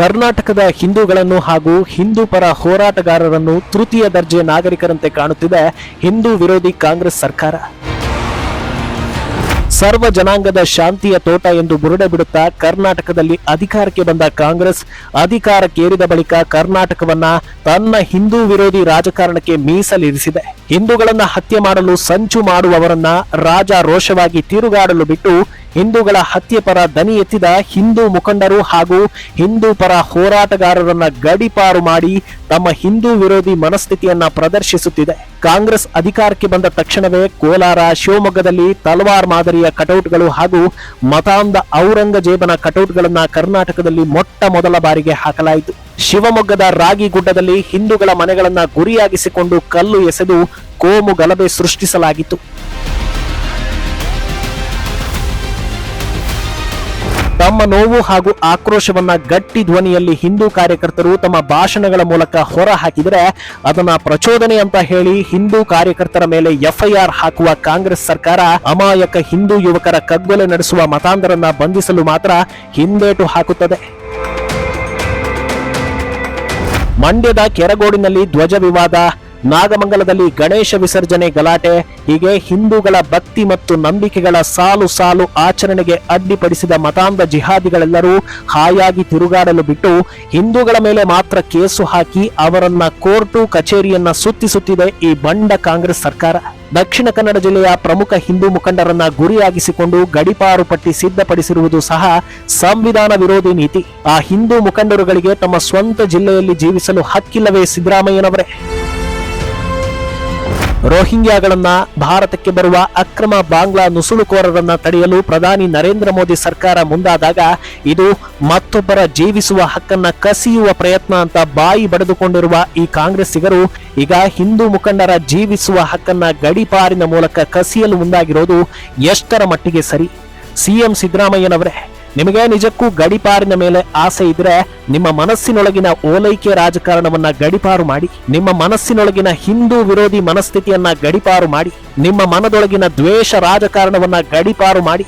ಕರ್ನಾಟಕದ ಹಿಂದೂಗಳನ್ನು ಹಾಗೂ ಹಿಂದೂ ಪರ ಹೋರಾಟಗಾರರನ್ನು ತೃತೀಯ ದರ್ಜೆ ನಾಗರಿಕರಂತೆ ಕಾಣುತ್ತಿದೆ ಹಿಂದೂ ವಿರೋಧಿ ಕಾಂಗ್ರೆಸ್ ಸರ್ಕಾರ. ಸರ್ವ ಜನಾಂಗದ ಶಾಂತಿಯ ತೋಟ ಎಂದು ಬುರುಡೆ ಬಿಡುತ್ತಾ ಕರ್ನಾಟಕದಲ್ಲಿ ಅಧಿಕಾರಕ್ಕೆ ಬಂದ ಕಾಂಗ್ರೆಸ್ ಅಧಿಕಾರಕ್ಕೇರಿದ ಬಳಿಕ ಕರ್ನಾಟಕವನ್ನ ತನ್ನ ಹಿಂದೂ ವಿರೋಧಿ ರಾಜಕಾರಣಕ್ಕೆ ಮೀಸಲಿರಿಸಿದೆ. ಹಿಂದೂಗಳನ್ನ ಹತ್ಯೆ ಮಾಡಲು ಸಂಚು ಮಾಡುವವರನ್ನ ರಾಜ ರೋಷವಾಗಿ ತಿರುಗಾಡಲು ಬಿಟ್ಟು ಹಿಂದೂಗಳ ಹತ್ಯೆ ಪರ ದನಿ ಎತ್ತಿದ ಹಿಂದೂ ಮುಖಂಡರು ಹಾಗೂ ಹಿಂದೂ ಪರ ಹೋರಾಟಗಾರರನ್ನ ಗಡಿಪಾರು ಮಾಡಿ ತಮ್ಮ ಹಿಂದೂ ವಿರೋಧಿ ಮನಸ್ಥಿತಿಯನ್ನ ಪ್ರದರ್ಶಿಸುತ್ತಿದೆ. ಕಾಂಗ್ರೆಸ್ ಅಧಿಕಾರಕ್ಕೆ ಬಂದ ತಕ್ಷಣವೇ ಕೋಲಾರ ಶಿವಮೊಗ್ಗದಲ್ಲಿ ತಲವಾರ್ ಮಾದರಿಯ ಕಟೌಟ್ಗಳು ಹಾಗೂ ಮತಾಂಧ ಔರಂಗಜೇಬನ ಕಟೌಟ್ಗಳನ್ನ ಕರ್ನಾಟಕದಲ್ಲಿ ಮೊಟ್ಟ ಮೊದಲ ಬಾರಿಗೆ ಹಾಕಲಾಯಿತು. ಶಿವಮೊಗ್ಗದ ರಾಗಿ ಗುಡ್ಡದಲ್ಲಿ ಹಿಂದೂಗಳ ಮನೆಗಳನ್ನ ಗುರಿಯಾಗಿಸಿಕೊಂಡು ಕಲ್ಲು ಎಸೆದು ಕೋಮು ಗಲಭೆ ಸೃಷ್ಟಿಸಲಾಗಿತ್ತು. ತಮ್ಮ ನೋವು ಹಾಗೂ ಆಕ್ರೋಶವನ್ನ ಗಟ್ಟಿ ಧ್ವನಿಯಲ್ಲಿ ಹಿಂದೂ ಕಾರ್ಯಕರ್ತರು ತಮ್ಮ ಭಾಷಣಗಳ ಮೂಲಕ ಹೊರ ಹಾಕಿದರೆ ಅದನ್ನ ಪ್ರಚೋದನೆ ಅಂತ ಹೇಳಿ ಹಿಂದೂ ಕಾರ್ಯಕರ್ತರ ಮೇಲೆ ಎಫ್ಐಆರ್ ಹಾಕುವ ಕಾಂಗ್ರೆಸ್ ಸರ್ಕಾರ ಅಮಾಯಕ ಹಿಂದೂ ಯುವಕರ ಕಗ್ಗೊಲೆ ನಡೆಸುವ ಮತಾಂಧರನ್ನ ಬಂಧಿಸಲು ಮಾತ್ರ ಹಿಂದೇಟು ಹಾಕುತ್ತದೆ. ಮಂಡ್ಯದ ಕೆರಗೋಡಿನಲ್ಲಿ ಧ್ವಜ ವಿವಾದ ನಾಗಮಂಗಲದಲ್ಲಿ ಗಣೇಶ ವಿಸರ್ಜನೆ ಗಲಾಟೆ. ಹೀಗೆ ಹಿಂದೂಗಳ ಭಕ್ತಿ ಮತ್ತು ನಂಬಿಕೆಗಳ ಸಾಲು ಸಾಲು ಆಚರಣೆಗೆ ಅಡ್ಡಿಪಡಿಸಿದ ಮತಾಂಧ ಜಿಹಾದಿಗಳೆಲ್ಲರೂ ಹಾಯಾಗಿ ತಿರುಗಾಡಲು ಬಿಟ್ಟು ಹಿಂದೂಗಳ ಮೇಲೆ ಮಾತ್ರ ಕೇಸು ಹಾಕಿ ಅವರನ್ನ ಕೋರ್ಟು ಕಚೇರಿಯನ್ನ ಸುತ್ತಿಸುತ್ತಿದೆ ಈ ಬಂಡ ಕಾಂಗ್ರೆಸ್ ಸರ್ಕಾರ. ದಕ್ಷಿಣ ಕನ್ನಡ ಜಿಲ್ಲೆಯ ಪ್ರಮುಖ ಹಿಂದೂ ಮುಖಂಡರನ್ನ ಗುರಿಯಾಗಿಸಿಕೊಂಡು ಗಡಿಪಾರು ಪಟ್ಟಿ ಸಿದ್ಧಪಡಿಸಿರುವುದು ಸಹ ಸಂವಿಧಾನ ವಿರೋಧಿ ನೀತಿ. ಆ ಹಿಂದೂ ಮುಖಂಡರುಗಳಿಗೆ ತಮ್ಮ ಸ್ವಂತ ಜಿಲ್ಲೆಯಲ್ಲಿ ಜೀವಿಸಲು ಹಕ್ಕಿಲ್ಲವೇ ಸಿದ್ದರಾಮಯ್ಯನವರೇ. ರೋಹಿಂಗ್ಯಾಗಳನ್ನ ಭಾರತಕ್ಕೆ ಬರುವ ಅಕ್ರಮ ಬಾಂಗ್ಲಾ ನುಸುಳುಕೋರರನ್ನ ತಡೆಯಲು ಪ್ರಧಾನಿ ನರೇಂದ್ರ ಮೋದಿ ಸರ್ಕಾರ ಮುಂದಾದಾಗ ಇದು ಮತ್ತೊಬ್ಬರ ಜೀವಿಸುವ ಹಕ್ಕನ್ನ ಕಸಿಯುವ ಪ್ರಯತ್ನ ಅಂತ ಬಾಯಿ ಬಡಿದುಕೊಂಡಿರುವ ಈ ಕಾಂಗ್ರೆಸ್ಸಿಗರು ಈಗ ಹಿಂದೂ ಮುಖಂಡರ ಜೀವಿಸುವ ಹಕ್ಕನ್ನ ಗಡಿಪಾರಿನ ಮೂಲಕ ಕಸಿಯಲು ಮುಂದಾಗಿರೋದು ಎಷ್ಟರ ಮಟ್ಟಿಗೆ ಸರಿ? ಸಿಎಂ ಸಿದ್ದರಾಮಯ್ಯನವರೇ ನಿಮಗೆ ನಿಜಕ್ಕೂ ಗಡಿಪಾರಿನ ಮೇಲೆ ಆಸೆ ಇದ್ರೆ ನಿಮ್ಮ ಮನಸ್ಸಿನೊಳಗಿನ ಓಲೈಕೆ ರಾಜಕಾರಣವನ್ನ ಗಡಿಪಾರು ಮಾಡಿ, ನಿಮ್ಮ ಮನಸ್ಸಿನೊಳಗಿನ ಹಿಂದೂ ವಿರೋಧಿ ಮನಸ್ಥಿತಿಯನ್ನ ಗಡಿಪಾರು ಮಾಡಿ, ನಿಮ್ಮ ಮನದೊಳಗಿನ ದ್ವೇಷ ರಾಜಕಾರಣವನ್ನ ಗಡಿಪಾರು ಮಾಡಿ.